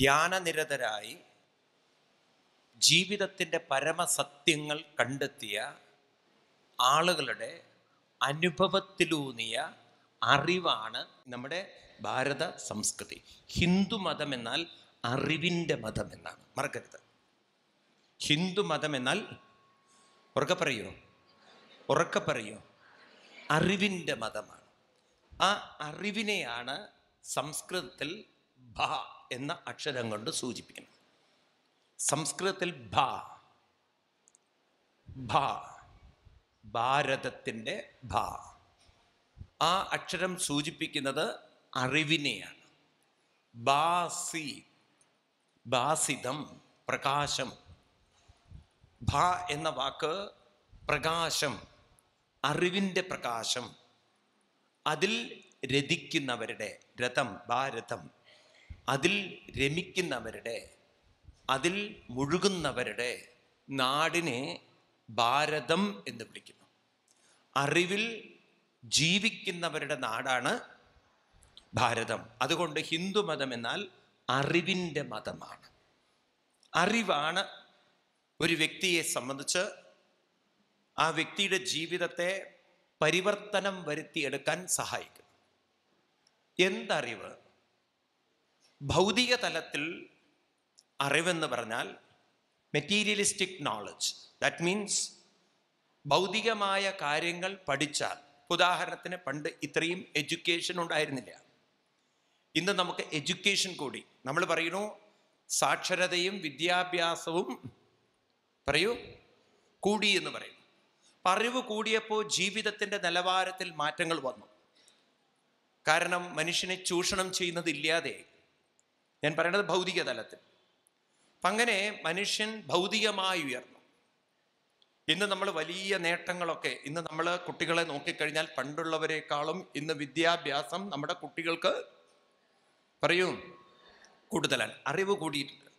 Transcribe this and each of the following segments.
ധ്യാനനിരതരായി ജീവിതത്തിന്റെ പരമസത്യങ്ങൾ കണ്ടെത്തിയ ആളുകളുടെ അനുഭവത്തിലൂന്നിയ അറിവാണ് നമ്മുടെ ഭാരത സംസ്കൃതി. ഹിന്ദു മതം എന്നാൽ അറിവിന്റെ മതം എന്നാണ്. മറക്കരുത്. ഹിന്ദു മതം എന്നാൽ ഉറക്കെ പറയൂ. ഉറക്കെ പറയൂ. അറിവിന്റെ മതമാണ്. ആ അറിവിനെയാണ് സംസ്കൃതത്തിൽ ഭ എന്ന അക്ഷരം കൊണ്ട് സൂചിപ്പിക്കുന്നത് സംസ്കൃതത്തിൽ ഭ ഭ ഭാരതത്തിന്റെ ഭ. ആ അക്ഷരം സൂചിപ്പിക്കുന്നത് അറിവിനെയാണ്. ബാസി ബാസിതം പ്രകാശം. ഭ എന്ന വാക്ക് പ്രകാശം അറിവിന്റെ പ്രകാശം. അതിൽ രതിക്കുന്നവരുടെ രഥം ഭാരതം. അതിൽ രമിക്കുന്നവരുടെ അതിൽ മുഴുകുന്നവരുടെ നാടിനെ ഭാരതം എന്ന് വിളിക്കുന്നു. അറിവിൽ ജീവിക്കുന്നവരുടെ നാടാണ് ഭാരതം. അതുകൊണ്ട് ഹിന്ദു മതം എന്നാൽ അറിവിന്റെ മതമാണ്. അറിവാണ് ഒരു വ്യക്തിയെ സംബന്ധിച്ച് ആ വ്യക്തിയുടെ ജീവിതത്തെ പരിവർത്തനം വരുത്തിയെടുക്കാൻ സഹായിക്കുന്നു. എന്തറിവ്? ഭൗതിക തലത്തിൽ അറിവെന്ന് പറഞ്ഞാൽ മെറ്റീരിയലിസ്റ്റിക് നോളജ് ദാറ്റ് മീൻസ് ഭൗതികമായ കാര്യങ്ങൾ പഠിച്ചാൽ ഉദാഹരണത്തിന് പണ്ട് ഇത്രയും എഡ്യൂക്കേഷൻ ഉണ്ടായിരുന്നില്ല. ഇന്ന് നമുക്ക് എഡ്യൂക്കേഷൻ കൂടി. നമ്മൾ പറയുന്നു സാക്ഷരതയും വിദ്യാഭ്യാസവും പറയൂ കൂടി എന്ന് പറയും. അറിവ് കൂടിയപ്പോൾ ജീവിതത്തിന്റെ നിലവാരത്തിൽ മാറ്റങ്ങൾ വന്നു. കാരണം മനുഷ്യനെ ചൂഷണം ചെയ്യുന്നതില്ലാതെ ഞാൻ പറയുന്നത് ഭൗതിക തലത്തിൽ. അപ്പം അങ്ങനെ മനുഷ്യൻ ഭൗതികമായി ഉയർന്നു. ഇന്ന് നമ്മൾ വലിയ നേട്ടങ്ങളൊക്കെ ഇന്ന് നമ്മൾ കുട്ടികളെ നോക്കിക്കഴിഞ്ഞാൽ പണ്ടുള്ളവരെക്കാളും ഇന്ന് വിദ്യാഭ്യാസം നമ്മുടെ കുട്ടികൾക്ക് പറയൂ കൂടുതലാണ്. അറിവ് കൂടിയിട്ടുണ്ട്.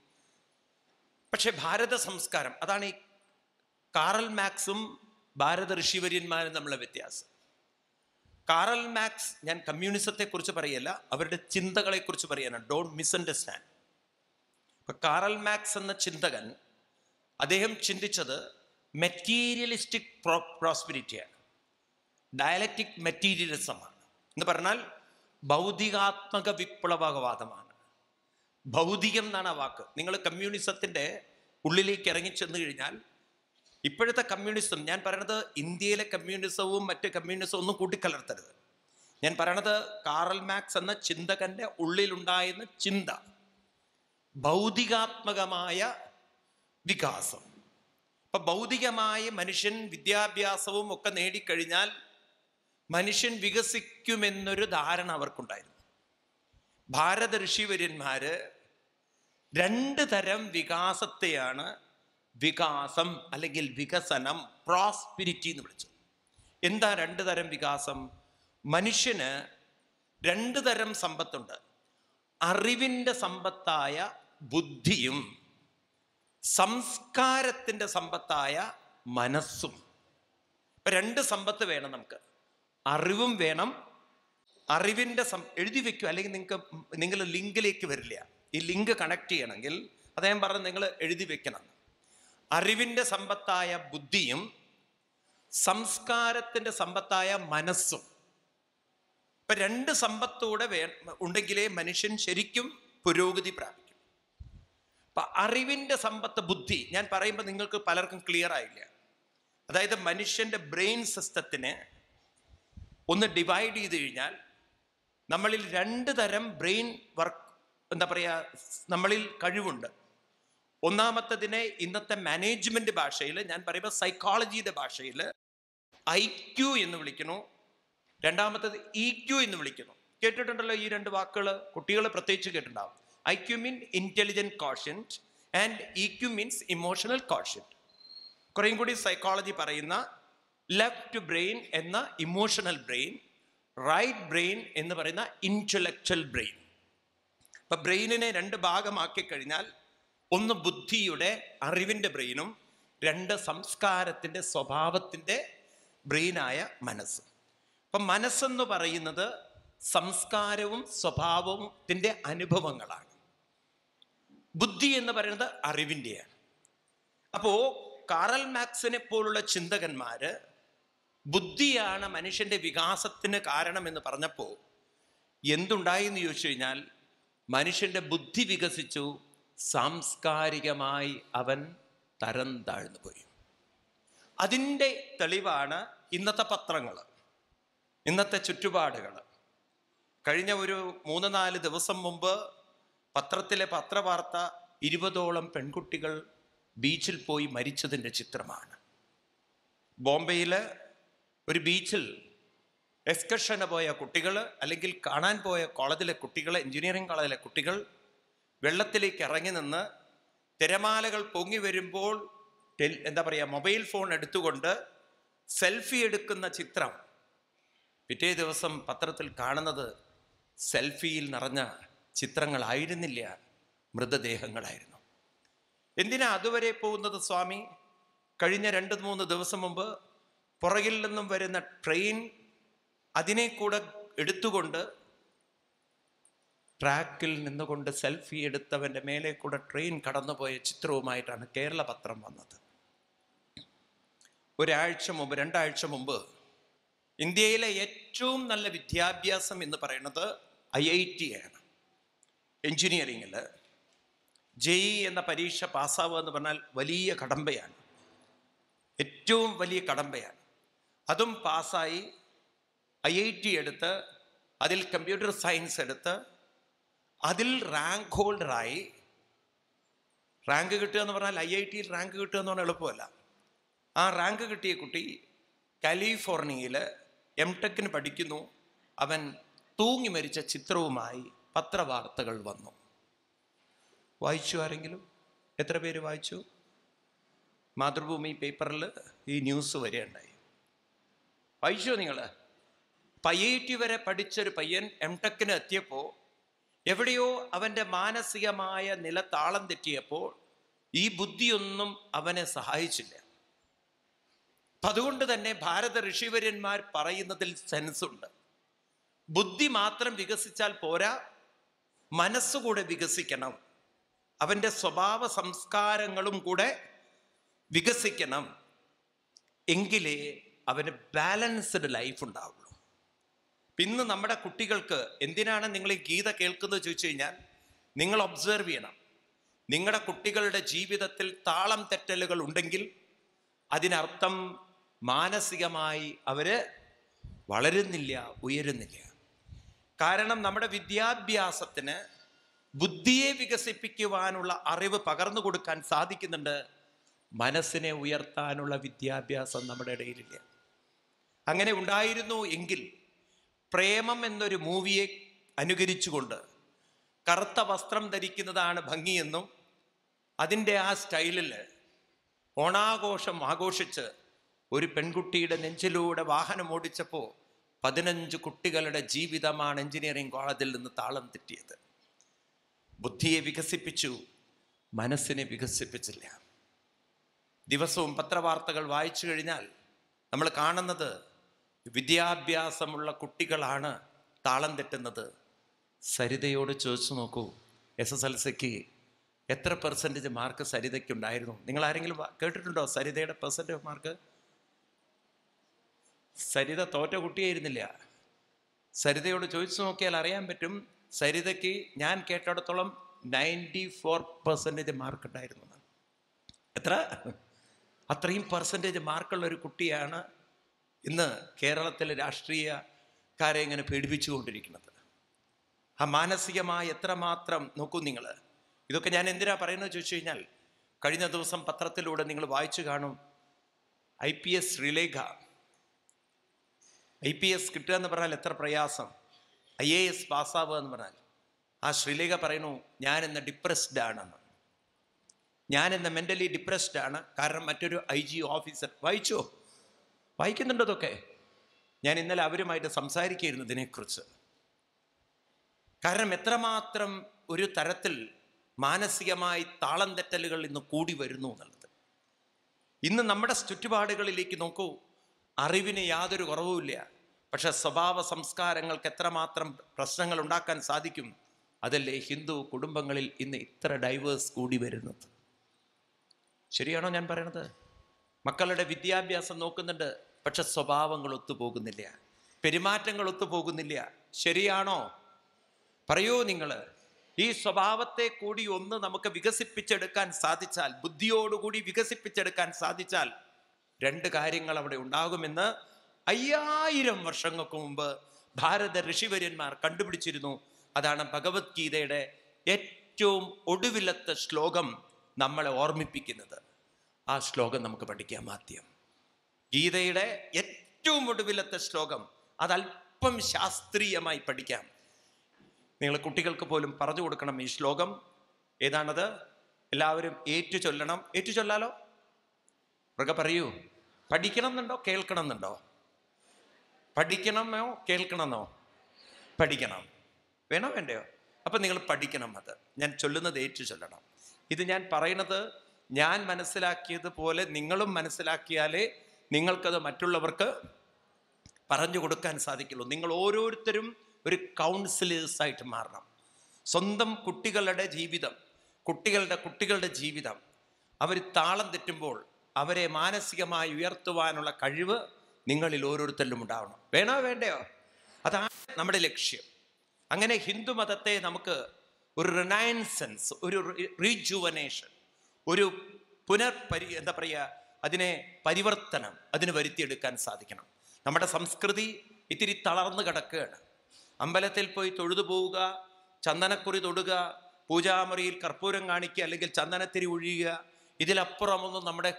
പക്ഷെ ഭാരത സംസ്കാരം അതാണ് ഈ കാറൽ മാക്സും ഭാരത ഋഷിവര്യന്മാരും നമ്മളെ വ്യത്യാസം. കാറൽ മാക്സ് ഞാൻ കമ്മ്യൂണിസത്തെക്കുറിച്ച് പറയല്ല അവരുടെ ചിന്തകളെക്കുറിച്ച് പറയാനാണ് ഡോണ്ട് മിസ്അണ്ടർസ്റ്റാൻഡ് ഇപ്പൊ കാറൽ മാക്സ് എന്ന ചിന്തകൻ അദ്ദേഹം ചിന്തിച്ചത് മെറ്റീരിയലിസ്റ്റിക് പ്രോ പ്രോസ്പിരിറ്റിയാണ് ഡയലക്റ്റിക് മെറ്റീരിയലിസമാണ് എന്ന് പറഞ്ഞാൽ ഭൗതികാത്മക വിപ്ലവവാദമാണ് ഭൗതികം എന്നാണ് ആ വാക്ക്. നിങ്ങൾ കമ്മ്യൂണിസത്തിന്റെ ഉള്ളിലേക്ക് ഇറങ്ങി ചെന്ന് കഴിഞ്ഞാൽ ഇപ്പോഴത്തെ കമ്മ്യൂണിസം ഞാൻ പറയണത് ഇന്ത്യയിലെ കമ്മ്യൂണിസവും മറ്റ് കമ്മ്യൂണിസവും ഒന്നും കൂട്ടിക്കലർത്തരുത്. ഞാൻ പറയണത് കാറൽ മാക്സ് എന്ന ചിന്തകന്റെ ഉള്ളിലുണ്ടായിരുന്ന ചിന്ത ഭൗതികാത്മകമായ വികാസം. ഇപ്പൊ ഭൗതികമായ മനുഷ്യൻ വിദ്യാഭ്യാസവും ഒക്കെ നേടിക്കഴിഞ്ഞാൽ മനുഷ്യൻ വികസിക്കുമെന്നൊരു ധാരണ അവർക്കുണ്ടായിരുന്നു. ഭാരത ഋഷിവര്യന്മാര് രണ്ട് തരം വികാസത്തെയാണ് വികാസം അല്ലെങ്കിൽ വികസനം പ്രോസ്പിരിറ്റി എന്ന് വിളിച്ചു. എന്താ രണ്ട് തരം വികാസം? മനുഷ്യന് രണ്ട് തരം സമ്പത്തുണ്ട്. അറിവിന്റെ സമ്പത്തായ ബുദ്ധിയും സംസ്കാരത്തിന്റെ സമ്പത്തായ മനസ്സും. ഇപ്പം രണ്ട് സമ്പത്ത് വേണം നമുക്ക്. അറിവും വേണം. അറിവിന്റെ സം എഴുതി വെക്കുക. അല്ലെങ്കിൽ നിങ്ങൾക്ക് നിങ്ങൾ ലിങ്കിലേക്ക് വരില്ല. ഈ ലിങ്ക് കണക്ട് ചെയ്യണമെങ്കിൽ അദ്ദേഹം പറഞ്ഞു നിങ്ങൾ എഴുതി വെക്കണം. അറിവിന്റെ സമ്പത്തായ ബുദ്ധിയും സംസ്കാരത്തിന്റെ സമ്പത്തായ മനസ്സും. ഇപ്പം രണ്ട് സമ്പത്തൂടെ വേ ഉണ്ടെങ്കിലേ മനുഷ്യൻ ശരിക്കും പുരോഗതി പ്രാപിക്കും. അപ്പം അറിവിന്റെ സമ്പത്ത് ബുദ്ധി ഞാൻ പറയുമ്പോൾ നിങ്ങൾക്ക് പലർക്കും ക്ലിയർ ആയില്ല. അതായത് മനുഷ്യന്റെ ബ്രെയിൻ സിസ്റ്റത്തിന് ഒന്ന് ഡിവൈഡ് ചെയ്ത് കഴിഞ്ഞാൽ നമ്മളിൽ രണ്ട് തരം ബ്രെയിൻ വർക്ക് എന്താ പറയുക നമ്മളിൽ കഴിവുണ്ട്. ഒന്നാമത്തതിനെ ഇന്നത്തെ മാനേജ്മെന്റ് ഭാഷയിൽ ഞാൻ പറയുമ്പോൾ സൈക്കോളജിയുടെ ഭാഷയിൽ ഐ ക്യു എന്ന് വിളിക്കുന്നു. രണ്ടാമത്തത് ഇ ക്യു എന്ന് വിളിക്കുന്നു. കേട്ടിട്ടുണ്ടല്ലോ ഈ രണ്ട് വാക്കുകൾ കുട്ടികൾ പ്രത്യേകിച്ച് കേട്ടിട്ടുണ്ടാവും. I Q mean intelligent quotient and E Q means emotional quotient കുറേയും കൂടി സൈക്കോളജി പറയുന്ന ലെഫ്റ്റ് ബ്രെയിൻ എന്ന ഇമോഷണൽ ബ്രെയിൻ റൈറ്റ് ബ്രെയിൻ എന്ന് പറയുന്ന ഇന്റലക്ച്വൽ ബ്രെയിൻ അപ്പം ബ്രെയിനിനെ രണ്ട് ഭാഗമാക്കി കഴിഞ്ഞാൽ ഒന്ന് ബുദ്ധിയുടെ അറിവിന്റെ ബ്രെയിനും രണ്ട് സംസ്കാരത്തിന്റെ സ്വഭാവത്തിന്റെ ബ്രെയിനായ മനസ്സ്. അപ്പം മനസ്സെന്ന് പറയുന്നത് സംസ്കാരവും സ്വഭാവത്തിന്റെ അനുഭവങ്ങളാണ്. ബുദ്ധി എന്ന് പറയുന്നത് അറിവിന്റെയാണ്. അപ്പോൾ കാറൽ മാക്സിനെ പോലുള്ള ചിന്തകന്മാർ ബുദ്ധിയാണ് മനുഷ്യന്റെ വികാസത്തിന് കാരണമെന്ന് പറഞ്ഞപ്പോൾ എന്തുണ്ടായി എന്ന് ചോദിച്ചു കഴിഞ്ഞാൽ മനുഷ്യന്റെ ബുദ്ധി വികസിച്ചു സാംസ്കാരികമായി അവൻ തരം താഴ്ന്നു പോയി. അതിന്റെ തെളിവാണ് ഇന്നത്തെ പത്രങ്ങൾ ഇന്നത്തെ ചുറ്റുപാടുകൾ. കഴിഞ്ഞ ഒരു മൂന്ന് നാല് ദിവസം മുമ്പ് പത്രത്തിലെ പത്രവാർത്ത ഇരുപതോളം പെൺകുട്ടികൾ ബീച്ചിൽ പോയി മരിച്ചതിന്റെ ചിത്രമാണ്. ബോംബെയിൽ ഒരു ബീച്ചിൽ എക്സ്കർഷന് പോയ കുട്ടികൾ അല്ലെങ്കിൽ കാണാൻ പോയ കോളേജിലെ കുട്ടികൾ എഞ്ചിനീയറിംഗ് കോളേജിലെ കുട്ടികൾ വെള്ളത്തിലേക്ക് ഇറങ്ങി നിന്ന് തിരമാലകൾ പൊങ്ങി വരുമ്പോൾ ടെൽ എന്താ പറയുക മൊബൈൽ ഫോൺ എടുത്തുകൊണ്ട് സെൽഫി എടുക്കുന്ന ചിത്രം. പിറ്റേ ദിവസം പത്രത്തിൽ കാണുന്നത് സെൽഫിയിൽ നിറഞ്ഞ ചിത്രങ്ങളായിരുന്നില്ല മൃതദേഹങ്ങളായിരുന്നു. എന്തിനാ അതുവരെ പോകുന്നത് സ്വാമി? കഴിഞ്ഞ രണ്ട് മൂന്ന് ദിവസം മുമ്പ് പുറകിൽ നിന്നും വരുന്ന ട്രെയിൻ അതിനെ കൂടെ എടുത്തുകൊണ്ട് ട്രാക്കിൽ നിന്നുകൊണ്ട് സെൽഫി എടുത്തവന്റെ മേലെ കൂടെ ട്രെയിൻ കടന്നുപോയ ചിത്രവുമായിട്ടാണ് കേരള പത്രം വന്നത്. ഒരാഴ്ച മുമ്പ് രണ്ടാഴ്ച മുമ്പ് ഇന്ത്യയിലെ ഏറ്റവും നല്ല വിദ്യാഭ്യാസം എന്ന് പറയുന്നത് ഐ ഐ ടി ആണ്. എൻജിനീയറിങ്ങിൽ ജെഇ എന്ന പരീക്ഷ പാസ്സാവുക എന്ന് പറഞ്ഞാൽ വലിയ കടമ്പയാണ്. ഏറ്റവും വലിയ കടമ്പയാണ്. അതും പാസ്സായി ഐ ഐ ടി എടുത്ത് അതിൽ കമ്പ്യൂട്ടർ സയൻസ് എടുത്ത് അതിൽ റാങ്ക് ഹോൾഡറായി റാങ്ക് കിട്ടുക എന്ന് പറഞ്ഞാൽ ഐ ഐ ടിയിൽ റാങ്ക് കിട്ടുക എന്ന് പറഞ്ഞാൽ എളുപ്പമല്ല. ആ റാങ്ക് കിട്ടിയ കുട്ടി കാലിഫോർണിയയിൽ എം ടെക്കിന് പഠിക്കുന്നു. അവൻ തൂങ്ങി മരിച്ച ചിത്രവുമായി പത്രവാർത്തകൾ വന്നു. വായിച്ചു ആരെങ്കിലും? എത്ര പേര് വായിച്ചു? മാതൃഭൂമി പേപ്പറിൽ ഈ ന്യൂസ് വരെയുണ്ടായി. വായിച്ചോ നിങ്ങൾ? ഐ ഐ ടി വരെ പഠിച്ചൊരു പയ്യൻ എം ടെക്കിന് എത്തിയപ്പോൾ എവിടെയോ അവന്റെ മാനസികമായ നില താളം തെറ്റിയപ്പോൾ ഈ ബുദ്ധിയൊന്നും അവനെ സഹായിച്ചില്ല. അപ്പം അതുകൊണ്ട് തന്നെ ഭാരത ഋഷിവര്യന്മാർ പറയുന്നതിൽ സെൻസുണ്ട്. ബുദ്ധി മാത്രം വികസിച്ചാൽ പോരാ മനസ്സുകൂടെ വികസിക്കണം അവന്റെ സ്വഭാവ സംസ്കാരങ്ങളും കൂടെ വികസിക്കണം. എങ്കിലേ അവന് ബാലൻസ്ഡ് ലൈഫ് ഉണ്ടാവുള്ളൂ ഇന്ന് നമ്മുടെ കുട്ടികൾക്ക് എന്തിനാണ് നിങ്ങൾ ഈ ഗീത കേൾക്കുന്നത് ചോദിച്ചു കഴിഞ്ഞാൽ നിങ്ങൾ ഒബ്സർവ് ചെയ്യണം. നിങ്ങളുടെ കുട്ടികളുടെ ജീവിതത്തിൽ താളം തെറ്റലുകൾ ഉണ്ടെങ്കിൽ അതിനർത്ഥം മാനസികമായി അവർ വളരുന്നില്ല ഉയരുന്നില്ല. കാരണം നമ്മുടെ വിദ്യാഭ്യാസത്തിന് ബുദ്ധിയെ വികസിപ്പിക്കുവാനുള്ള അറിവ് പകർന്നു കൊടുക്കാൻ സാധിക്കുന്നുണ്ട്. മനസ്സിനെ ഉയർത്താനുള്ള വിദ്യാഭ്യാസം നമ്മുടെ ഇടയിലില്ല. അങ്ങനെ ഉണ്ടായിരുന്നു എങ്കിൽ പ്രേമം എന്നൊരു മൂവിയെ അനുകരിച്ചുകൊണ്ട് കറുത്ത വസ്ത്രം ധരിക്കുന്നതാണ് ഭംഗിയെന്നും അതിന്റെ ആ സ്റ്റൈലിൽ ഓണാഘോഷം ആഘോഷിച്ച് ഒരു പെൺകുട്ടിയുടെ നെഞ്ചിലൂടെ വാഹനം ഓടിച്ചപ്പോൾ പതിനഞ്ച് കുട്ടികളുടെ ജീവിതമാണ് എഞ്ചിനീയറിംഗ് കോളേജിൽ നിന്ന് താളം തെറ്റിയത്. ബുദ്ധിയെ വികസിപ്പിച്ചു മനസ്സിനെ വികസിപ്പിച്ചില്ല. ദിവസവും പത്രവാർത്തകൾ വായിച്ചു കഴിഞ്ഞാൽ നമ്മൾ കാണുന്നത് വിദ്യാഭ്യാസമുള്ള കുട്ടികളാണ് താളം തെറ്റുന്നത്. സരിതയോട് ചോദിച്ചു നോക്കൂ എസ് എസ് എൽ സിക്ക് എത്ര പെർസെന്റേജ് മാർക്ക് സരിതയ്ക്ക് ഉണ്ടായിരുന്നു നിങ്ങൾ ആരെങ്കിലും കേട്ടിട്ടുണ്ടോ സരിതയുടെ പെർസെന്റേജ് മാർക്ക് സരിത തോറ്റ കുട്ടിയായിരുന്നില്ല. സരിതയോട് ചോദിച്ചു നോക്കിയാൽ അറിയാൻ പറ്റും സരിതയ്ക്ക് ഞാൻ കേട്ടിടത്തോളം നയന്റി ഫോർ പെർസെന്റേജ് മാർക്ക് ഉണ്ടായിരുന്നു. എത്ര? അത്രയും പെർസെന്റേജ് മാർക്കുള്ള ഒരു കുട്ടിയാണ് ഇന്ന് കേരളത്തിലെ രാഷ്ട്രീയക്കാരെ ഇങ്ങനെ പേടിപ്പിച്ചുകൊണ്ടിരിക്കുന്നത്. ആ മാനസികമായി എത്രമാത്രം നോക്കൂ നിങ്ങൾ. ഇതൊക്കെ ഞാൻ എന്തിനാ പറയുന്നത് ചോദിച്ചു കഴിഞ്ഞാൽ കഴിഞ്ഞ ദിവസം പത്രത്തിലൂടെ നിങ്ങൾ വായിച്ചു കാണും. I P S Sreelekha I P S കിട്ടുക എന്ന് പറഞ്ഞാൽ എത്ര പ്രയാസം. ഐ എ എസ് പാസ്സാവുക എന്ന് പറഞ്ഞാൽ. ആ ശ്രീലേഖ പറയുന്നു ഞാൻ എന്ന ഡിപ്രസ്ഡ് ആണെന്ന്. ഞാൻ എന്ന മെന്റലി ഡിപ്രസ്ഡ് ആണ്. കാരണം മറ്റൊരു ഐ ജി ഓഫീസർ. വായിച്ചോ? വായിക്കുന്നുണ്ടോ അതൊക്കെ. ഞാൻ ഇന്നലെ അവരുമായിട്ട് സംസാരിക്കുകയായിരുന്നു ഇതിനെക്കുറിച്ച്. കാരണം എത്രമാത്രം ഒരു തരത്തിൽ മാനസികമായി താളം തെറ്റലുകൾ ഇന്ന് കൂടി വരുന്നു എന്നുള്ളത്. ഇന്ന് നമ്മുടെ ചുറ്റുപാടുകളിലേക്ക് നോക്കൂ അറിവിന് യാതൊരു കുറവുമില്ല. പക്ഷെ സ്വഭാവ സംസ്കാരങ്ങൾക്ക് എത്രമാത്രം പ്രശ്നങ്ങൾ ഉണ്ടാക്കാൻ സാധിക്കും അതല്ലേ ഹിന്ദു കുടുംബങ്ങളിൽ ഇന്ന് ഇത്ര ഡൈവേഴ്സ് കൂടി വരുന്നത്. ശരിയാണോ ഞാൻ പറയണത്? മക്കളുടെ വിദ്യാഭ്യാസം നോക്കുന്നുണ്ട് പക്ഷെ സ്വഭാവങ്ങൾ ഒത്തുപോകുന്നില്ല. പെരുമാറ്റങ്ങൾ ഒത്തുപോകുന്നില്ല. ശരിയാണോ? പറയൂ നിങ്ങൾ ഈ സ്വഭാവത്തെ കൂടി ഒന്ന് നമുക്ക് വികസിപ്പിച്ചെടുക്കാൻ സാധിച്ചാൽ ബുദ്ധിയോടുകൂടി വികസിപ്പിച്ചെടുക്കാൻ സാധിച്ചാൽ രണ്ട് കാര്യങ്ങൾ അവിടെ ഉണ്ടാകുമെന്ന് അയ്യായിരം വർഷങ്ങൾക്ക് മുമ്പ് ഭാരത ഋഷിവര്യന്മാർ കണ്ടുപിടിച്ചിരുന്നു. അതാണ് ഭഗവത്ഗീതയുടെ ഏറ്റവും ഒടുവിലത്തെ ശ്ലോകം നമ്മളെ ഓർമ്മിപ്പിക്കുന്നത്. ആ ശ്ലോകം നമുക്ക് പഠിക്കാം ആദ്യം. ഗീതയുടെ ഏറ്റവും ഒടുവിലത്തെ ശ്ലോകം അതല്പം ശാസ്ത്രീയമായി പഠിക്കാം. നിങ്ങൾ കുട്ടികൾക്ക് പോലും പറഞ്ഞു കൊടുക്കണം ഈ ശ്ലോകം. ഏതാണത്? എല്ലാവരും ഏറ്റു ചൊല്ലണം. ഏറ്റു ചൊല്ലാലോ? മൃഗ പറയൂ. പഠിക്കണം എന്നുണ്ടോ കേൾക്കണം എന്നുണ്ടോ പഠിക്കണമോ? കേൾക്കണമെന്നോ? പഠിക്കണം. വേണോ വേണ്ടയോ? അപ്പം നിങ്ങൾ പഠിക്കണം അത്. ഞാൻ ചൊല്ലുന്നത് ഏറ്റു ചൊല്ലണം. ഇത് ഞാൻ പറയണത് ഞാൻ മനസ്സിലാക്കിയതുപോലെ നിങ്ങളും മനസ്സിലാക്കിയാലേ നിങ്ങൾക്കത് മറ്റുള്ളവർക്ക് പറഞ്ഞു കൊടുക്കാൻ സാധിക്കുള്ളൂ. നിങ്ങൾ ഓരോരുത്തരും ഒരു കൗൺസിലേഴ്സായിട്ട് മാറണം. സ്വന്തം കുട്ടികളുടെ ജീവിതം കുട്ടികളുടെ കുട്ടികളുടെ ജീവിതം. അവർ താളം തെറ്റുമ്പോൾ അവരെ മാനസികമായി ഉയർത്തുവാനുള്ള കഴിവ് നിങ്ങളിൽ ഓരോരുത്തരിലും ഉണ്ടാവണം. വേണോ വേണ്ടയോ? അതാണ് നമ്മുടെ ലക്ഷ്യം. അങ്ങനെ ഹിന്ദു മതത്തെ നമുക്ക് ഒരു റിനയൻസൻസ് ഒരു റീജുവനേഷൻ ഒരു പുനർപരി എന്താ പറയുക അതിനെ പരിവർത്തനം അതിന് വരുത്തിയെടുക്കാൻ സാധിക്കണം. നമ്മുടെ സംസ്കൃതി ഇത്തിരി തളർന്നു കിടക്കുകയാണ്. അമ്പലത്തിൽ പോയി തൊഴുതു പോവുക ചന്ദനക്കുറി തൊടുക പൂജാമുറിയിൽ കർപ്പൂരം കാണിക്കുക അല്ലെങ്കിൽ ചന്ദനത്തിരി ഒഴിയുക ഇതിലപ്പുറമൊന്നും നമ്മുടെ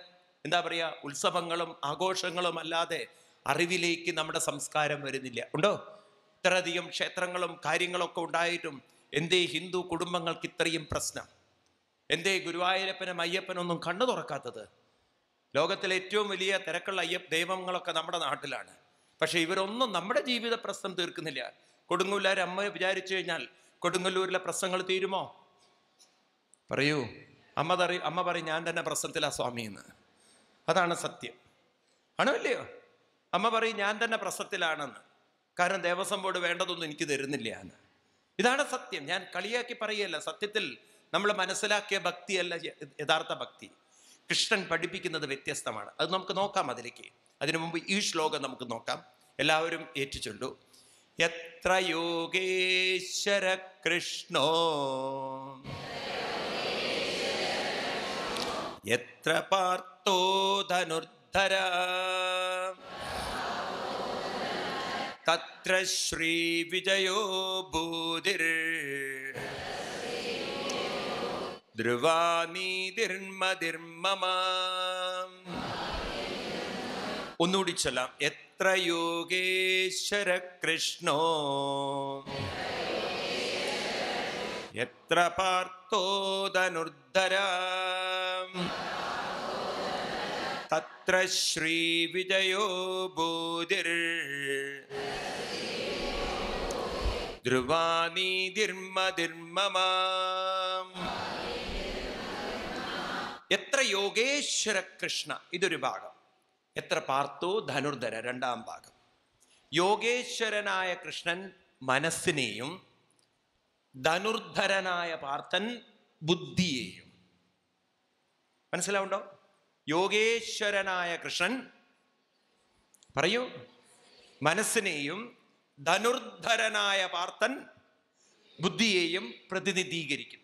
എന്താ പറയുക ഉത്സവങ്ങളും ആഘോഷങ്ങളും അല്ലാതെ അറിവിലേക്ക് നമ്മുടെ സംസ്കാരം വരുന്നില്ല. ഉണ്ടോ? ഇത്രയധികം ക്ഷേത്രങ്ങളും കാര്യങ്ങളൊക്കെ ഉണ്ടായിട്ടും എന്തേ ഹിന്ദു കുടുംബങ്ങൾക്ക് ഇത്രയും പ്രശ്നം? എന്തേ ഗുരുവായൂരപ്പനും അയ്യപ്പനൊന്നും കണ്ണു തുറക്കാത്തത്? ലോകത്തിലെ ഏറ്റവും വലിയ തിരക്കുള്ള അയ്യപ്പ ദൈവങ്ങളൊക്കെ നമ്മുടെ നാട്ടിലാണ്. പക്ഷെ ഇവരൊന്നും നമ്മുടെ ജീവിത പ്രശ്നം തീർക്കുന്നില്ല. കൊടുങ്ങല്ലൂർ അമ്മ വിചാരിച്ചു കഴിഞ്ഞാൽ കൊടുങ്ങല്ലൂരിലെ പ്രശ്നങ്ങൾ തീരുമോ? പറയൂ. അമ്മ തറി അമ്മ പറയും ഞാൻ തന്നെ പ്രശ്നത്തിലാ സ്വാമി എന്ന്. അതാണ് സത്യം. ആണോ ഇല്ലയോ? അമ്മ പറയും ഞാൻ തന്നെ പ്രശ്നത്തിലാണെന്ന്. കാരണം ദേവസ്വം ബോർഡ് വേണ്ടതൊന്നും എനിക്ക് തരുന്നില്ല എന്ന്. ഇതാണ് സത്യം. ഞാൻ കളിയാക്കി പറയല്ല. സത്യത്തിൽ നമ്മൾ മനസ്സിലാക്കിയ ഭക്തിയല്ല യഥാർത്ഥ ഭക്തി. കൃഷ്ണൻ പഠിപ്പിക്കുന്നത് വ്യത്യസ്തമാണ്. അത് നമുക്ക് നോക്കാം അതിലേക്ക്. അതിനു മുമ്പ് ഈ ശ്ലോകം നമുക്ക് നോക്കാം. എല്ലാവരും ഏറ്റുചൊല്ലു എത്ര യോഗേശ്വര കൃഷ്ണോ? എത്ര പാർത്തോ ധനുർധര? തത്ര ശ്രീ വിജയോ ഭൂതിർ. ധ്രുവാനീതിർമതിർമമ. ഒന്നുകൂടി ചൊല്ലാം. എത്ര യോഗേശ്വര കൃഷ്ണോ എത്ര പാർത്തോ ധനുർധര. തത്ര ശ്രീവിജയോ ഭൂതിർ. ധ്രുവാനീതിർമതിർമമ. എത്ര യോഗേശ്വര കൃഷ്ണ? ഇതൊരു ഭാഗം. എത്ര പാർത്തോ ധനുർധര? രണ്ടാം ഭാഗം. യോഗേശ്വരനായ കൃഷ്ണൻ മനസ്സിനെയും ധനുർധരനായ പാർത്ഥൻ ബുദ്ധിയെയും. മനസ്സിലാവുണ്ടോ? യോഗേശ്വരനായ കൃഷ്ണൻ പറയൂ. മനസ്സിനെയും ധനുർധരനായ പാർത്ഥൻ ബുദ്ധിയെയും പ്രതിനിധീകരിക്കുന്നു.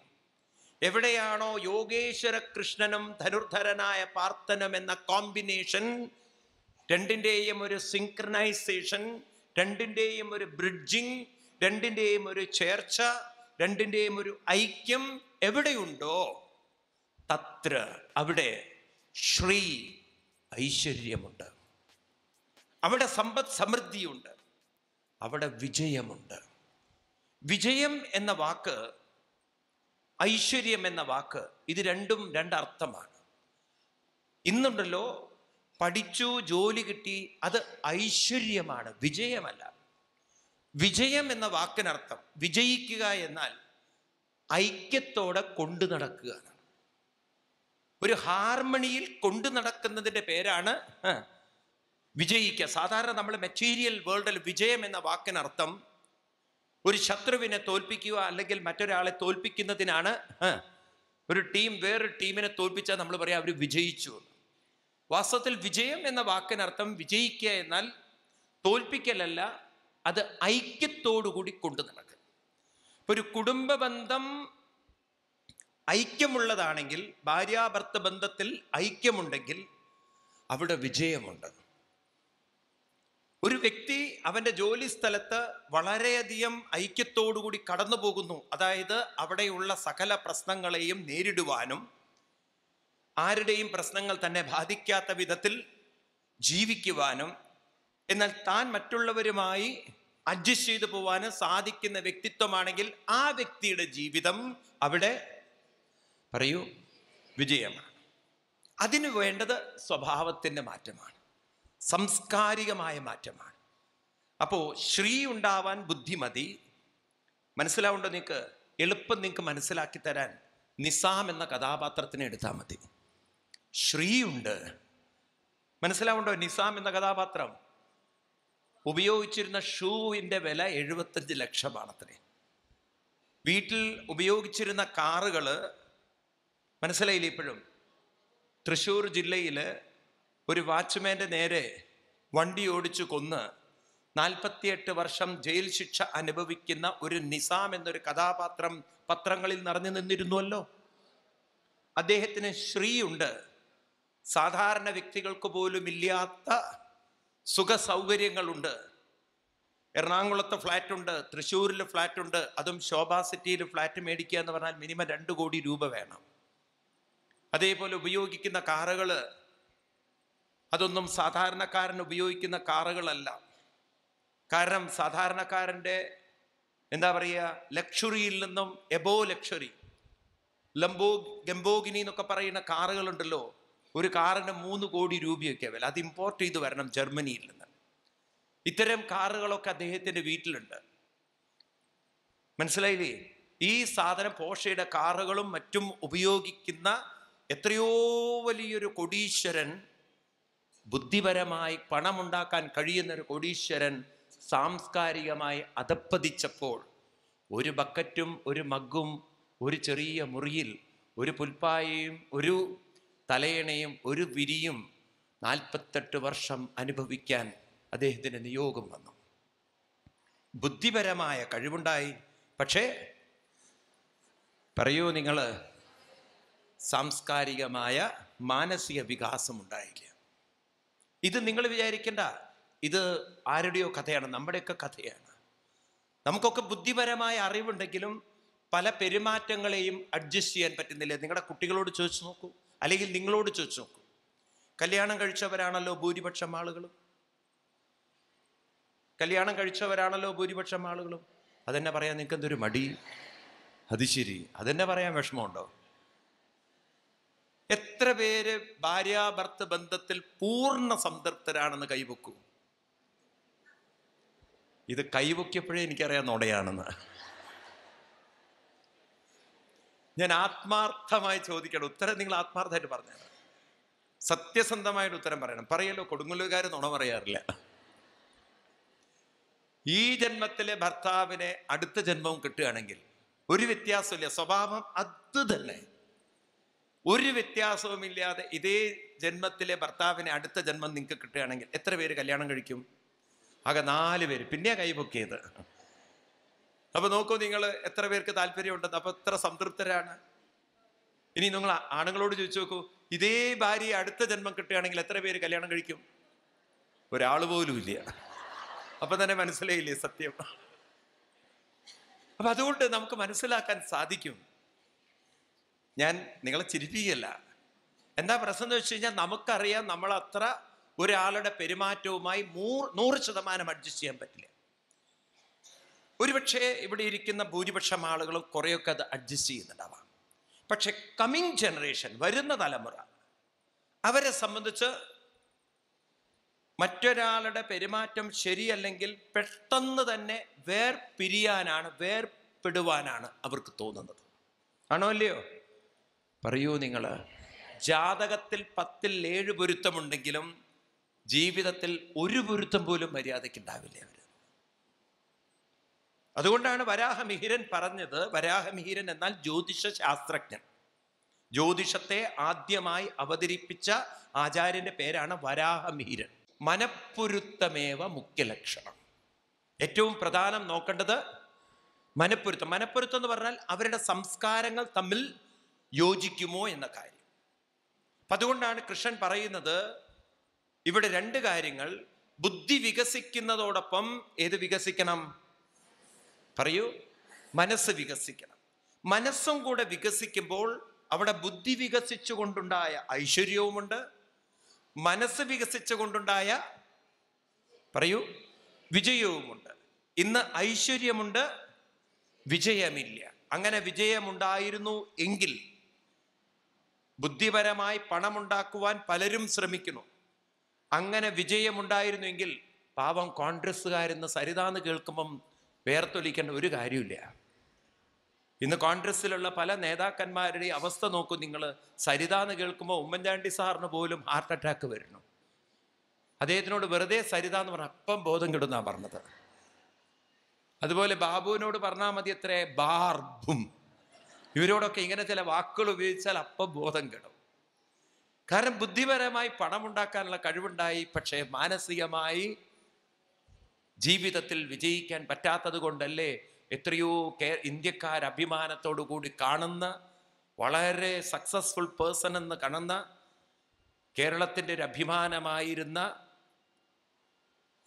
എവിടെയാണോ യോഗേശ്വര കൃഷ്ണനും ധനുർധരനായ പാർത്ഥനും എന്ന കോമ്പിനേഷൻ രണ്ടിന്റെയും ഒരു സിങ്ക്രനൈസേഷൻ രണ്ടിന്റെയും ഒരു ബ്രിഡ്ജിങ് രണ്ടിന്റെയും ഒരു ചേർച്ച രണ്ടിന്റെയും ഒരു ഐക്യം എവിടെയുണ്ടോ തത്ര അവിടെ ശ്രീ ഐശ്വര്യമുണ്ട്. അവിടെ സമ്പദ് സമൃദ്ധിയുണ്ട്. അവിടെ വിജയമുണ്ട്. വിജയം എന്ന വാക്ക് ഐശ്വര്യം എന്ന വാക്ക് ഇത് രണ്ടും രണ്ടർത്ഥമാണ്. ഇന്നുണ്ടല്ലോ പഠിച്ചു ജോലി കിട്ടി അത് ഐശ്വര്യമാണ് വിജയമല്ല. വിജയം എന്ന വാക്കിനർത്ഥം വിജയിക്കുക എന്നാൽ ഐക്യത്തോടെ കൊണ്ടു നടക്കുക ഒരു ഹാർമണിയിൽ കൊണ്ടു നടക്കുന്നതിന്റെ പേരാണ് വിജയിക്കുക. സാധാരണ നമ്മൾ മെറ്റീരിയൽ വേൾഡിൽ വിജയം എന്ന വാക്കിനർത്ഥം ഒരു ശത്രുവിനെ തോൽപ്പിക്കുക അല്ലെങ്കിൽ മറ്റൊരാളെ തോൽപ്പിക്കുന്നതിനാണ് ഒരു ടീം വേറൊരു ടീമിനെ തോൽപ്പിച്ചാൽ നമ്മൾ പറയാം അവർ വിജയിച്ചു വാസ്തവത്തിൽ വിജയം എന്ന വാക്കിനർത്ഥം വിജയിക്കുക എന്നാൽ തോൽപ്പിക്കലല്ല അത് ഐക്യത്തോടുകൂടി കൊണ്ടു നടക്കുക. ഇപ്പോൾ ഒരു കുടുംബ ബന്ധം ഐക്യമുള്ളതാണെങ്കിൽ ഭാര്യാഭർത്ത ബന്ധത്തിൽ ഐക്യമുണ്ടെങ്കിൽ അവിടെ വിജയമുണ്ട്. ഒരു വ്യക്തി അവന്റെ ജോലി സ്ഥലത്ത് വളരെയധികം ഐക്യത്തോടുകൂടി കടന്നു പോകുന്നു. അതായത് അവിടെയുള്ള സകല പ്രശ്നങ്ങളെയും നേരിടുവാനും ആരുടെയും പ്രശ്നങ്ങൾ തന്നെ ബാധിക്കാത്ത വിധത്തിൽ ജീവിക്കുവാനും എന്നാൽ താൻ മറ്റുള്ളവരുമായി അഡ്ജസ്റ്റ് ചെയ്തു പോവാനും സാധിക്കുന്ന വ്യക്തിത്വമാണെങ്കിൽ ആ വ്യക്തിയുടെ ജീവിതം അവിടെ പറയൂ വിജയമാണ്. അതിനു വേണ്ടത് സ്വഭാവത്തിന്റെ മാറ്റമാണ്. സംസ്കാരികമായ മാറ്റമാണ്. അപ്പോൾ ശ്രീ ഉണ്ടാവാൻ ബുദ്ധിമതി മനസ്സിലാവുണ്ടോ നിങ്ങൾക്ക് എളുപ്പം നിങ്ങൾക്ക് മനസ്സിലാക്കി തരാൻ നിസാം എന്ന കഥാപാത്രത്തിനെ എടുത്താൽ മതി. ശ്രീയുണ്ട് മനസ്സിലാവുണ്ടോ നിസാം എന്ന കഥാപാത്രം? ഉപയോഗിച്ചിരുന്ന ഷൂവിന്റെ വില എഴുപത്തഞ്ച് ലക്ഷമാണത്രേ. വീട്ടിൽ ഉപയോഗിച്ചിരുന്ന കാറുകൾ മനസ്സിലായില്ല ഇപ്പോഴും? തൃശ്ശൂർ ജില്ലയിൽ ഒരു വാച്ച്മാന്റെ നേരെ വണ്ടി ഓടിച്ചു കൊന്ന് നാൽപ്പത്തിയെട്ട് വർഷം ജയിൽ ശിക്ഷ അനുഭവിക്കുന്ന ഒരു നിസാം എന്നൊരു കഥാപാത്രം പത്രങ്ങളിൽ നിറഞ്ഞു നിന്നിരുന്നുവല്ലോ. അദ്ദേഹത്തിന് ശ്രീയുണ്ട് സാധാരണ വ്യക്തികൾക്ക് പോലും ഇല്ലാത്ത സുഖ സൗകര്യങ്ങളുണ്ട് എറണാകുളത്ത് ഫ്ലാറ്റ് ഉണ്ട് തൃശ്ശൂരിൽ ഫ്ലാറ്റ് ഉണ്ട് അതും ശോഭാ സിറ്റിയിൽ ഫ്ലാറ്റ് മേടിക്കുക എന്ന് പറഞ്ഞാൽ മിനിമം രണ്ട് കോടി രൂപ വേണം. അതേപോലെ ഉപയോഗിക്കുന്ന കാറുകൾ അതൊന്നും സാധാരണക്കാരൻ ഉപയോഗിക്കുന്ന കാറുകളല്ല. കാരണം സാധാരണക്കാരന്റെ എന്താ പറയുക ലക്ഷറിയിൽ നിന്നും എബോ ലക്ഷറി ലംബോ ഗംബോഗിനി എന്നൊക്കെ പറയുന്ന കാറുകളുണ്ടല്ലോ. ഒരു കാറിന് മൂന്ന് കോടി രൂപയൊക്കെ വില. അത് ഇമ്പോർട്ട് ചെയ്ത് വരണം ജർമ്മനിയിൽ നിന്ന്. ഇത്തരം കാറുകളൊക്കെ അദ്ദേഹത്തിന്റെ വീട്ടിലുണ്ട്. മനസ്സിലായില്ലേ? ഈ സാധനം പോഷയുടെ കാറുകളും മറ്റും ഉപയോഗിക്കുന്ന എത്രയോ വലിയൊരു കൊടീശ്വരൻ ബുദ്ധിപരമായി പണമുണ്ടാക്കാൻ കഴിയുന്ന ഒരു കോടീശ്വരൻ സാംസ്കാരികമായി അധപ്പതിച്ചപ്പോൾ ഒരു ബക്കറ്റും ഒരു മഗ്ഗും ഒരു ചെറിയ മുറിയിൽ ഒരു പുൽപ്പായയും ഒരു തലയണയും ഒരു വിരിയും നാൽപ്പത്തെട്ട് വർഷം അനുഭവിക്കാൻ അദ്ദേഹത്തിന് നിയോഗം വന്നു. ബുദ്ധിപരമായ കഴിവുണ്ടായി. പക്ഷേ പറയൂ നിങ്ങൾ സാംസ്കാരികമായ മാനസിക വികാസം ഉണ്ടായില്ല ഇത് നിങ്ങൾ വിചാരിക്കേണ്ട. ഇത് ആരുടെയോ കഥയാണ് നമ്മുടെയൊക്കെ കഥയാണ്. നമുക്കൊക്കെ ബുദ്ധിപരമായ അറിവുണ്ടെങ്കിലും പല പെരുമാറ്റങ്ങളെയും അഡ്ജസ്റ്റ് ചെയ്യാൻ പറ്റുന്നില്ല. നിങ്ങളുടെ കുട്ടികളോട് ചോദിച്ചു നോക്കൂ അല്ലെങ്കിൽ നിങ്ങളോട് ചോദിച്ചു നോക്കൂ. കല്യാണം കഴിച്ചവരാണല്ലോ ഭൂരിപക്ഷം ആളുകളും. കല്യാണം കഴിച്ചവരാണല്ലോ ഭൂരിപക്ഷം ആളുകളും. അതെന്നെ പറയാൻ നിങ്ങൾക്ക് എന്തൊരു മടി? അത് ശരി. അതെന്നെ പറയാൻ വിഷമമുണ്ടോ? എത്ര പേര് ഭാര്യാഭർത്ത ബന്ധത്തിൽ പൂർണ സംതൃപ്തരാണെന്ന് കൈവക്കൂ? ഇത് കൈവക്കിയപ്പോഴേ എനിക്കറിയാം നോടയാണെന്ന്. ഞാൻ ആത്മാർത്ഥമായി ചോദിക്കണം. ഉത്തരം നിങ്ങൾ ആത്മാർത്ഥമായിട്ട് പറഞ്ഞാണ് സത്യസന്ധമായിട്ട് ഉത്തരം പറയണം. പറയല്ലോ കൊടുങ്ങല്ലൂരുകാർ നുണ പറയാറില്ല. ഈ ജന്മത്തിലെ ഭർത്താവിനെ അടുത്ത ജന്മവും കിട്ടുകയാണെങ്കിൽ ഒരു വ്യത്യാസമില്ല സ്വഭാവം അത് തന്നെ. ഒരു വ്യത്യാസവുമില്ലാതെ ഇതേ ജന്മത്തിലെ ഭർത്താവിനെ അടുത്ത ജന്മം നിങ്ങൾക്ക് കിട്ടുകയാണെങ്കിൽ എത്ര പേര് കല്യാണം കഴിക്കും? ആകെ നാല് പേര്. പിന്നെ കൈ കൈപൊക്കിയത് അപ്പോൾ നോക്കൂ നിങ്ങൾ എത്ര പേർക്ക് താല്പര്യമുണ്ടെന്ന്. അപ്പൊ എത്ര സംതൃപ്തരാണ്? ഇനി നിങ്ങൾ ആണുങ്ങളോട് ചോദിച്ചു നോക്കൂ. ഇതേ ഭാര്യ അടുത്ത ജന്മം കിട്ടുകയാണെങ്കിൽ എത്ര പേര് കല്യാണം കഴിക്കും? ഒരാൾ പോലും ഇല്ല. അപ്പൊ തന്നെ മനസ്സിലായില്ലേ സത്യം? അപ്പൊ അതുകൊണ്ട് നമുക്ക് മനസ്സിലാക്കാൻ സാധിക്കും. ഞാൻ നിങ്ങളെ ചിരിപ്പിക്കുകയല്ല. എന്താ പ്രശ്നം എന്ന് വെച്ച് കഴിഞ്ഞാൽ നമുക്കറിയാം നമ്മൾ അത്ര ഒരാളുടെ പെരുമാറ്റവുമായി മൂ നൂറ് ശതമാനം അഡ്ജസ്റ്റ് ചെയ്യാൻ പറ്റില്ല. ഒരുപക്ഷെ ഇവിടെ ഇരിക്കുന്ന ഭൂരിപക്ഷം ആളുകളും കുറേയൊക്കെ അത് അഡ്ജസ്റ്റ് ചെയ്യുന്നുണ്ടാവാം. പക്ഷെ കമ്മിങ് ജനറേഷൻ വരുന്ന തലമുറ അവരെ സംബന്ധിച്ച് മറ്റൊരാളുടെ പെരുമാറ്റം ശരിയല്ലെങ്കിൽ പെട്ടെന്ന് തന്നെ വേർപിരിയാനാണ് വേർപെടുവാനാണ് അവർക്ക് തോന്നുന്നത്. ആണോ അല്ലയോ പറയൂ നിങ്ങൾ ജാതകത്തിൽ പത്തിൽ ഏഴ് പൊരുത്തമുണ്ടെങ്കിലും ജീവിതത്തിൽ ഒരു പൊരുത്തം പോലും മര്യാദയ്ക്ക് ഉണ്ടാവില്ല അവർ അതുകൊണ്ടാണ് വരാഹമിഹിരൻ പറഞ്ഞത് വരാഹമിഹിരൻ എന്നാൽ ജ്യോതിഷ ശാസ്ത്രജ്ഞൻ ജ്യോതിഷത്തെ ആദ്യമായി അവതരിപ്പിച്ച ആചാര്യന്റെ പേരാണ് വരാഹമിഹിരൻ. മനപ്പൊരുത്തമേവ മുഖ്യലക്ഷണം. ഏറ്റവും പ്രധാനം നോക്കേണ്ടത് മനപ്പൊരുത്തം. മനപ്പൊരുത്തം എന്ന് പറഞ്ഞാൽ അവരുടെ സംസ്കാരങ്ങൾ തമ്മിൽ യോജിക്കുമോ എന്ന കാര്യം. അപ്പം അതുകൊണ്ടാണ് കൃഷ്ണൻ പറയുന്നത് ഇവിടെ രണ്ട് കാര്യങ്ങൾ. ബുദ്ധി വികസിക്കുന്നതോടൊപ്പം ഏത് വികസിക്കണം? പറയൂ. മനസ്സ് വികസിക്കണം. മനസ്സും കൂടെ വികസിക്കുമ്പോൾ അവിടെ ബുദ്ധി വികസിച്ചുകൊണ്ടുണ്ടായ ഐശ്വര്യവുമുണ്ട്. മനസ്സ് വികസിച്ചുകൊണ്ടുണ്ടായ പറയൂ വിജയവുമുണ്ട്. ഇന്ന് ഐശ്വര്യമുണ്ട് വിജയമില്ല. അങ്ങനെ വിജയമുണ്ടായിരുന്നു എങ്കിൽ ബുദ്ധിപരമായി പണമുണ്ടാക്കുവാൻ പലരും ശ്രമിക്കുന്നു. അങ്ങനെ വിജയമുണ്ടായിരുന്നുവെങ്കിൽ പാവം കോൺഗ്രസ്സുകാരെന്ന് സരിതാന്ന് കേൾക്കുമ്പം വേർത്തൊലിക്കേണ്ട ഒരു കാര്യമില്ല ഇന്ന് കോൺഗ്രസ്സിലുള്ള പല നേതാക്കന്മാരുടെയും അവസ്ഥ നോക്കൂ നിങ്ങൾ. സരിതാന്ന് കേൾക്കുമ്പോൾ ഉമ്മൻചാണ്ടി സാറിന് പോലും ഹാർട്ട് അറ്റാക്ക് വരുന്നു. അദ്ദേഹത്തിനോട് വെറുതെ സരിത എന്ന് പറഞ്ഞ അപ്പം ബോധം കെടുന്നാ പറഞ്ഞത്. അതുപോലെ ബാബുവിനോട് പറഞ്ഞാൽ മതി എത്ര? ബാർബും. ഇവരോടൊക്കെ ഇങ്ങനെ ചില വാക്കുകൾ ഉപയോഗിച്ചാൽ അപ്പം ബോധം കിടും. കാരണം ബുദ്ധിപരമായി പണമുണ്ടാക്കാനുള്ള കഴിവുണ്ടായി പക്ഷേ മാനസികമായി ജീവിതത്തിൽ വിജയിക്കാൻ പറ്റാത്തത് കൊണ്ടല്ലേ എത്രയോ കേ ഇന്ത്യക്കാർ അഭിമാനത്തോടു കൂടി കാണുന്ന വളരെ സക്സസ്ഫുൾ പേഴ്സൺ എന്ന് കാണുന്ന കേരളത്തിന്റെ ഒരു അഭിമാനമായിരുന്ന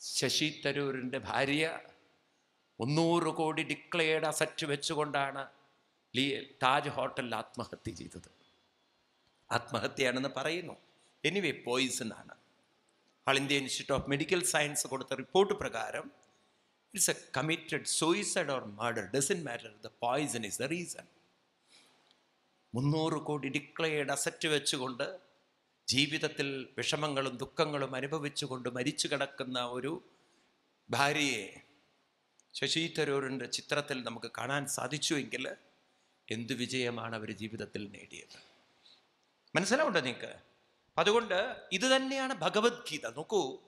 ശശി തരൂരിന്റെ ഭാര്യ മുന്നൂറ് കോടി ഡിക്ലെയർഡ് അസറ്റ് വെച്ചുകൊണ്ടാണ് ലീ താജ് ഹോട്ടലിൽ ആത്മഹത്യ ചെയ്തത്. ആത്മഹത്യയാണെന്ന് പറയുന്നു. എനിവേ പോയിസൺ ആണ്. All India institute of medical science കൊടുത്ത റിപ്പോർട്ട് പ്രകാരം it's a committed suicide or murder doesn't matter the poison is the reason മുന്നൂറ് കോടി ഡിക്ലെയർഡ് അസറ്റ് വെച്ചുകൊണ്ട് ജീവിതത്തിൽ വിഷമങ്ങളും ദുഃഖങ്ങളും അനുഭവിച്ചുകൊണ്ട് മരിച്ചു കിടക്കുന്ന ഒരു ഭാര്യയെ ശശി തരൂരിന്റെ ചിത്രത്തിൽ നമുക്ക് കാണാൻ സാധിച്ചുവെങ്കിൽ എന്ത് വിജയമാണ് അവർ ജീവിതത്തിൽ നേടിയത്? മനസ്സിലാവുണ്ടോ നിങ്ങൾക്ക്? അതുകൊണ്ട് ഇത് തന്നെയാണ് ഭഗവത്ഗീത. നോക്കൂ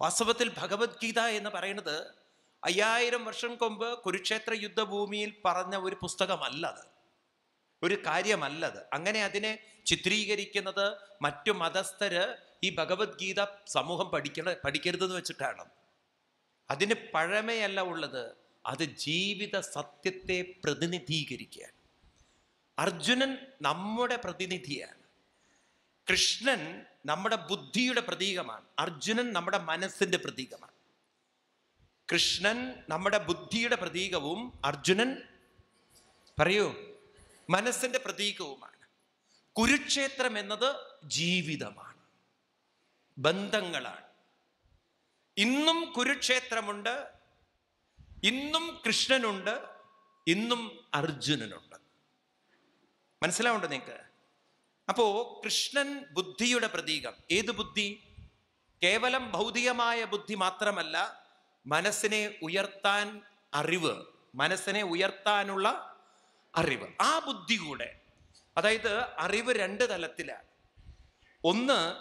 വാസ്തവത്തിൽ ഭഗവത്ഗീത എന്ന് പറയുന്നത് അയ്യായിരം വർഷം കൊമ്പ് കുരുക്ഷേത്ര യുദ്ധഭൂമിയിൽ പറഞ്ഞ ഒരു പുസ്തകമല്ല അത്. ഒരു കാര്യമല്ലത് അങ്ങനെ അതിനെ ചിത്രീകരിക്കുന്നത് മറ്റു മതസ്ഥര് ഈ ഭഗവത്ഗീത സമൂഹം പഠിക്കണ പഠിക്കരുതെന്ന് വെച്ചിട്ടാണ്. അതിന് പഴമയല്ല ഉള്ളത്. അത് ജീവിത സത്യത്തെ പ്രതിനിധീകരിക്കുകയാണ്. അർജുനൻ നമ്മുടെ പ്രതിനിധിയാണ്. കൃഷ്ണൻ നമ്മുടെ ബുദ്ധിയുടെ പ്രതീകമാണ്. അർജുനൻ നമ്മുടെ മനസ്സിന്റെ പ്രതീകമാണ്. കൃഷ്ണൻ നമ്മുടെ ബുദ്ധിയുടെ പ്രതീകവും അർജുനൻ പറയൂ മനസ്സിന്റെ പ്രതീകവുമാണ്. കുരുക്ഷേത്രം എന്നത് ജീവിതമാണ്. ബന്ധങ്ങളാണ്. ഇന്നും കുരുക്ഷേത്രമുണ്ട് ഇന്നും കൃഷ്ണനുണ്ട് ഇന്നും അർജുനനുണ്ട്. മനസ്സിലാവുണ്ടോ നിങ്ങൾക്ക്? അപ്പോ കൃഷ്ണൻ ബുദ്ധിയുടെ പ്രതീകം. ഏത് ബുദ്ധി? കേവലം ഭൗതികമായ ബുദ്ധി മാത്രമല്ല മനസ്സിനെ ഉയർത്താൻ അറിവ് മനസ്സിനെ ഉയർത്താനുള്ള അറിവ്. ആ ബുദ്ധി കൂടെ. അതായത് അറിവ് രണ്ട് തലത്തിലാണ്. ഒന്ന്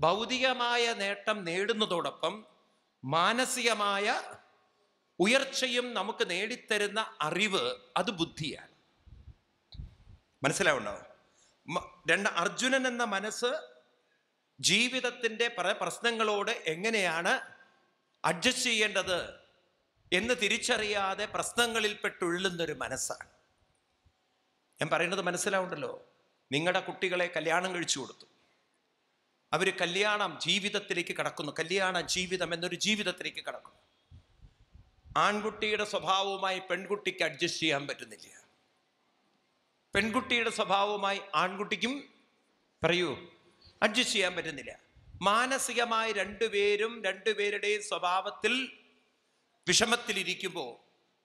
ഭൗതികമായ നേട്ടം നേടുന്നതോടൊപ്പം മാനസികമായ ഉയർച്ചയും നമുക്ക് നേടിത്തരുന്ന അറിവ് അത് ബുദ്ധിയാണ്. മനസ്സിലാവുണ്ടോ? രണ്ട് അർജുനൻ എന്ന മനസ്സ് ജീവിതത്തിന്റെ പ്രശ്നങ്ങളോട് എങ്ങനെയാണ് അഡ്ജസ്റ്റ് ചെയ്യേണ്ടത് എന്ന് തിരിച്ചറിയാതെ പ്രശ്നങ്ങളിൽ പെട്ടുള്ളുന്നൊരു മനസ്സാണ്. ഞാൻ പറയുന്നത് മനസ്സിലാവുണ്ടല്ലോ? നിങ്ങളുടെ കുട്ടികളെ കല്യാണം കഴിച്ചു കൊടുത്തു. അവർ കല്യാണം ജീവിതത്തിലേക്ക് കടക്കുന്നു. കല്യാണ ജീവിതം എന്നൊരു ജീവിതത്തിലേക്ക് കടക്കുന്നു. ആൺകുട്ടിയുടെ സ്വഭാവവുമായി പെൺകുട്ടിക്ക് അഡ്ജസ്റ്റ് ചെയ്യാൻ പറ്റുന്നില്ല. പെൺകുട്ടിയുടെ സ്വഭാവവുമായി ആൺകുട്ടിക്കും പറയൂ അഡ്ജസ്റ്റ് ചെയ്യാൻ പറ്റുന്നില്ല. മാനസികമായി രണ്ടുപേരും രണ്ടുപേരുടെയും സ്വഭാവത്തിൽ വിഷമത്തിലിരിക്കുമ്പോൾ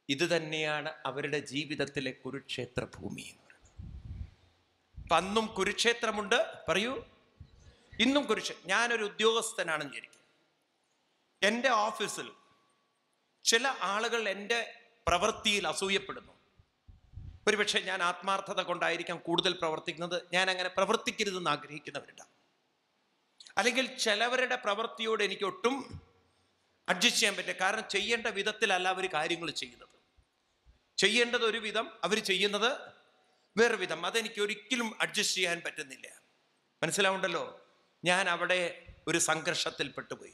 ഇത് തന്നെയാണ് അവരുടെ ജീവിതത്തിലെ കുരുക്ഷേത്ര ഭൂമി എന്ന് പറയുന്നത്. പന്നും അന്നും കുരുക്ഷേത്രമുണ്ട് പറയൂ. ഇന്നും കുരുക്ഷ ഞാനൊരു ഉദ്യോഗസ്ഥനാണെന്ന് വിചാരിക്കും. എന്റെ ഓഫീസിൽ ചില ആളുകൾ എന്റെ പ്രവൃത്തിയിൽ അസൂയപ്പെടുന്നു. ഒരുപക്ഷെ ഞാൻ ആത്മാർത്ഥത കൊണ്ടായിരിക്കാം കൂടുതൽ പ്രവർത്തിക്കുന്നത്. ഞാൻ അങ്ങനെ പ്രവർത്തിക്കരുതെന്ന് ആഗ്രഹിക്കുന്നവരുണ്ട് അല്ലെങ്കിൽ ചിലവരുടെ പ്രവൃത്തിയോട് എനിക്ക് ഒട്ടും അഡ്ജസ്റ്റ് ചെയ്യാൻ പറ്റില്ല. കാരണം ചെയ്യേണ്ട വിധത്തിലല്ല അവർ കാര്യങ്ങൾ ചെയ്യുന്നത്. ചെയ്യേണ്ടത് ഒരു വിധം അവർ ചെയ്യുന്നത് വേറെ വിധം. അതെനിക്ക് ഒരിക്കലും അഡ്ജസ്റ്റ് ചെയ്യാൻ പറ്റുന്നില്ല. മനസ്സിലാവുണ്ടല്ലോ? ഞാൻ അവിടെ ഒരു സംഘർഷത്തിൽ പെട്ടുപോയി.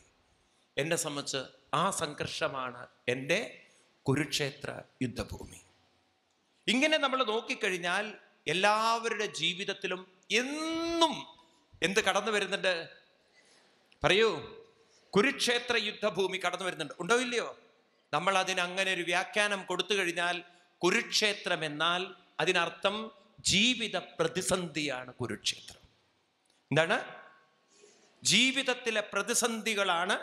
എന്നെ സംബന്ധിച്ച് ആ സംഘർഷമാണ് എന്റെ കുരുക്ഷേത്ര യുദ്ധഭൂമി. ഇങ്ങനെ നമ്മൾ നോക്കിക്കഴിഞ്ഞാൽ എല്ലാവരുടെ ജീവിതത്തിലും എന്നും എന്ത് കടന്നു വരുന്നുണ്ട്? പറയൂ. കുരുക്ഷേത്ര യുദ്ധഭൂമി കടന്നു വരുന്നുണ്ട്. ഉണ്ടോ ഇല്ലയോ? നമ്മൾ അതിന് അങ്ങനെ ഒരു വ്യാഖ്യാനം കൊടുത്തു കഴിഞ്ഞാൽ കുരുക്ഷേത്രം എന്നാൽ അതിനർത്ഥം ജീവിത പ്രതിസന്ധിയാണ് കുരുക്ഷേത്രം. എന്താണ്? ജീവിതത്തിലെ പ്രതിസന്ധികളാണ്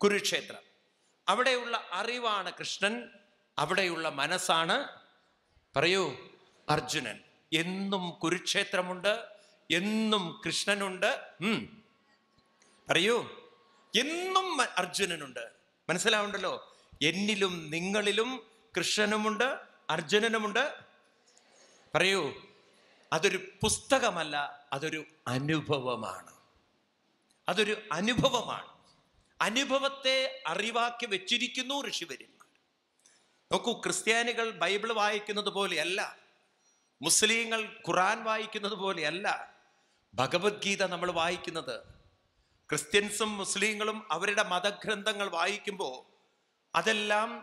കുരുക്ഷേത്രം. അവിടെയുള്ള അറിവാണ് കൃഷ്ണൻ അവിടെയുള്ള മനസ്സാണ് പറയൂ അർജുനൻ എന്നും കുരുക്ഷേത്രമുണ്ട് എന്നും കൃഷ്ണനുണ്ട്. പറയൂ എന്നും അർജുനനുണ്ട്. മനസ്സിലാവുണ്ടല്ലോ? എന്നിലും നിങ്ങളിലും കൃഷ്ണനുമുണ്ട് അർജുനനുമുണ്ട്. പറയൂ അതൊരു പുസ്തകമല്ല അതൊരു അനുഭവമാണ്. അതൊരു അനുഭവമാണ്. അനുഭവത്തെ അറിവാക്കി വെച്ചിരിക്കുന്നു ഋഷിവര്യന്മാർ നോക്കൂ ക്രിസ്ത്യാനികൾ ബൈബിൾ വായിക്കുന്നത് പോലെയല്ല. മുസ്ലിങ്ങൾ ഖുറാൻ വായിക്കുന്നത് പോലെയല്ല. ഭഗവത്ഗീത നമ്മൾ വായിക്കുന്നത്. ക്രിസ്ത്യൻസും മുസ്ലിങ്ങളും അവരുടെ മതഗ്രന്ഥങ്ങൾ വായിക്കുമ്പോൾ അതെല്ലാം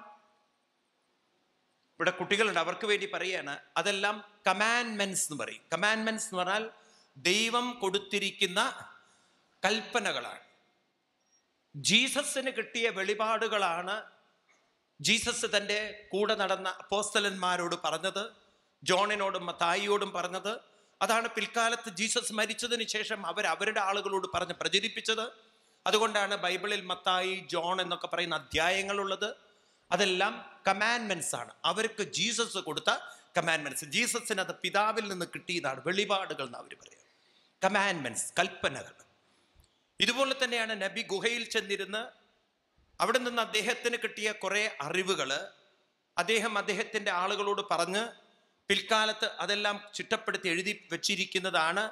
ഇവിടെ കുട്ടികളുണ്ട് അവർക്ക് വേണ്ടി പറയാണ് അതെല്ലാം കമാൻമെന്റ്സ് എന്ന് പറയും. കമാൻമെന്റ്സ് എന്ന് പറഞ്ഞാൽ ദൈവം കൊടുത്തിരിക്കുന്ന കൽപ്പനകളാണ്. ജീസസിന് കിട്ടിയ വെളിപാടുകളാണ് ജീസസ് തന്റെ കൂടെ നടന്ന അപ്പോസ്തലന്മാരോട് പറഞ്ഞത് ജോണിനോടും മത്തായിയോടും പറഞ്ഞത് അതാണ് പിൽക്കാലത്ത് ജീസസ് മരിച്ചതിന് ശേഷം അവർ അവരുടെ ആളുകളോട് പറഞ്ഞ് പ്രചരിപ്പിച്ചത്. അതുകൊണ്ടാണ് ബൈബിളിൽ മത്തായി ജോൺ എന്നൊക്കെ പറയുന്ന അധ്യായങ്ങളുള്ളത്. അതെല്ലാം കമാൻമെൻസ് ആണ്. അവർക്ക് ജീസസ് കൊടുത്ത കമാൻമെൻസ് ജീസസിന് അത് പിതാവിൽ നിന്ന് കിട്ടിയതാണ്. വെളിപാടുകൾ എന്ന് അവർ പറയും കമാൻമെൻസ് കൽപ്പനകൾ. ഇതുപോലെ തന്നെയാണ് നബി ഗുഹയിൽ ചെന്നിരുന്ന് അവിടെ നിന്ന് അദ്ദേഹത്തിന് കിട്ടിയ കുറേ അറിവുകൾ അദ്ദേഹം അദ്ദേഹത്തിന്റെ ആളുകളോട് പറഞ്ഞ് പിൽക്കാലത്ത് അതെല്ലാം ചിട്ടപ്പെടുത്തി എഴുതി വച്ചിരിക്കുന്നതാണ്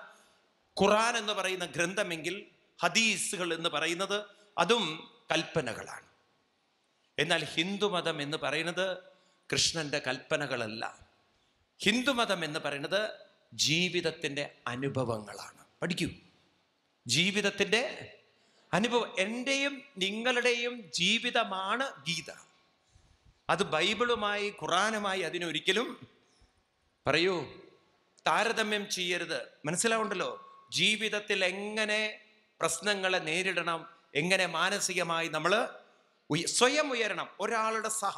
ഖുറാൻ എന്ന് പറയുന്ന ഗ്രന്ഥമെങ്കിൽ ഹദീസുകൾ എന്ന് പറയുന്നത് അതും കൽപ്പനകളാണ്. എന്നാൽ ഹിന്ദുമതം എന്ന് പറയുന്നത് കൃഷ്ണന്റെ കൽപ്പനകളല്ല. ഹിന്ദുമതം എന്ന് പറയുന്നത് ജീവിതത്തിന്റെ അനുഭവങ്ങളാണ്. പഠിക്കൂ. ജീവിതത്തിന്റെ അനുഭവം എന്റെയും നിങ്ങളുടെയും ജീവിതമാണ് ഗീത. അത് ബൈബിളുമായി ഖുറാനുമായി അതിനൊരിക്കലും പറയൂ താരതമ്യം ചെയ്യരുത്. മനസ്സിലാവുണ്ടല്ലോ? ജീവിതത്തിൽ എങ്ങനെ പ്രശ്നങ്ങളെ നേരിടണം എങ്ങനെ മാനസികമായി നമ്മൾ സ്വയം ഉയരണം ഒരാളുടെ സഹ